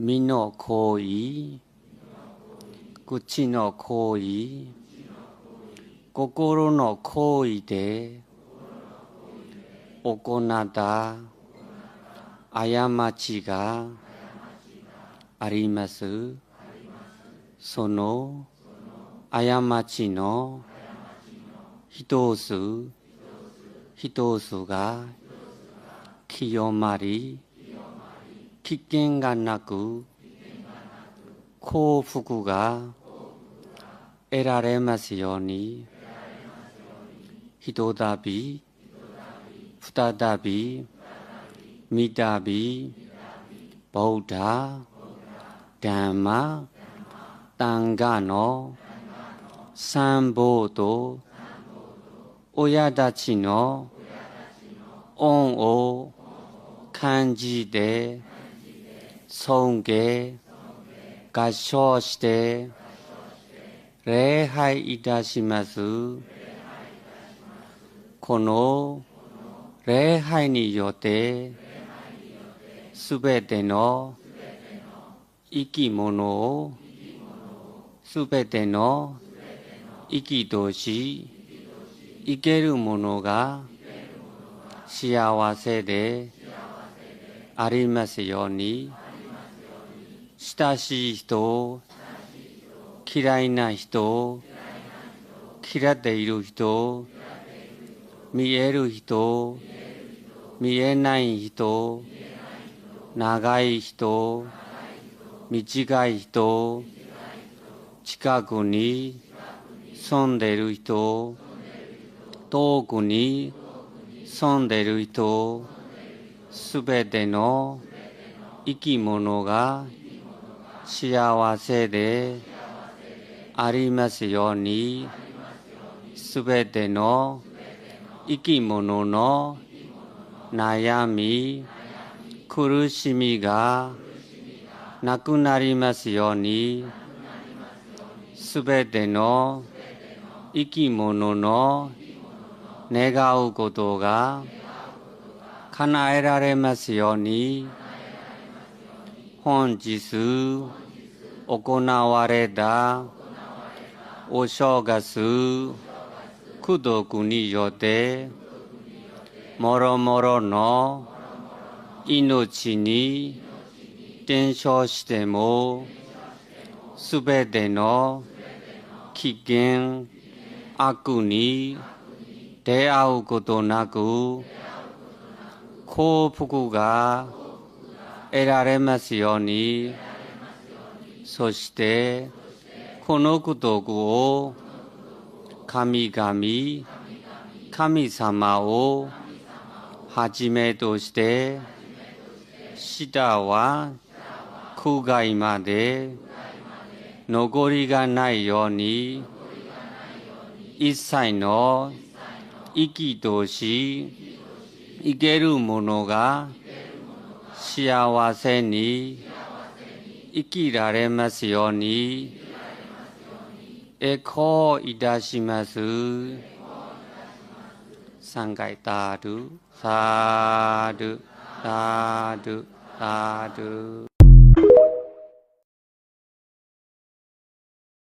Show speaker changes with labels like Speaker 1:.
Speaker 1: 身の行為口の行為心の行為で行った過ちがあります。その過ちの一つ一つが清まり危険がなく幸福が得られますようにひとたび再び三たびボーダーダンマタンガの参謀と親たちの恩を感じて尊敬合唱して礼拝いたしますこの礼拝によってすべての生き物をすべての生きとし生けるものが幸せでありますように親しい人嫌いな人嫌っている人見える人見えない人長い人短い人近くに住んでる人遠くに住んでる人すべての生き物が幸せでありますようにすべての生き物の悩み苦しみがなくなりますようにすべての生き物の願うことが叶えられますように本日行われたお正月功徳によってもろもろの命に伝承してもすべての危険悪に出会うことなく幸福が得られますように。そしてこの功徳を神々神様をはじめとして下は空外まで残りがないように一切の生きとし生けるものが幸せに生きられますように栄光いたします三回タドゥサドゥタドゥタドゥ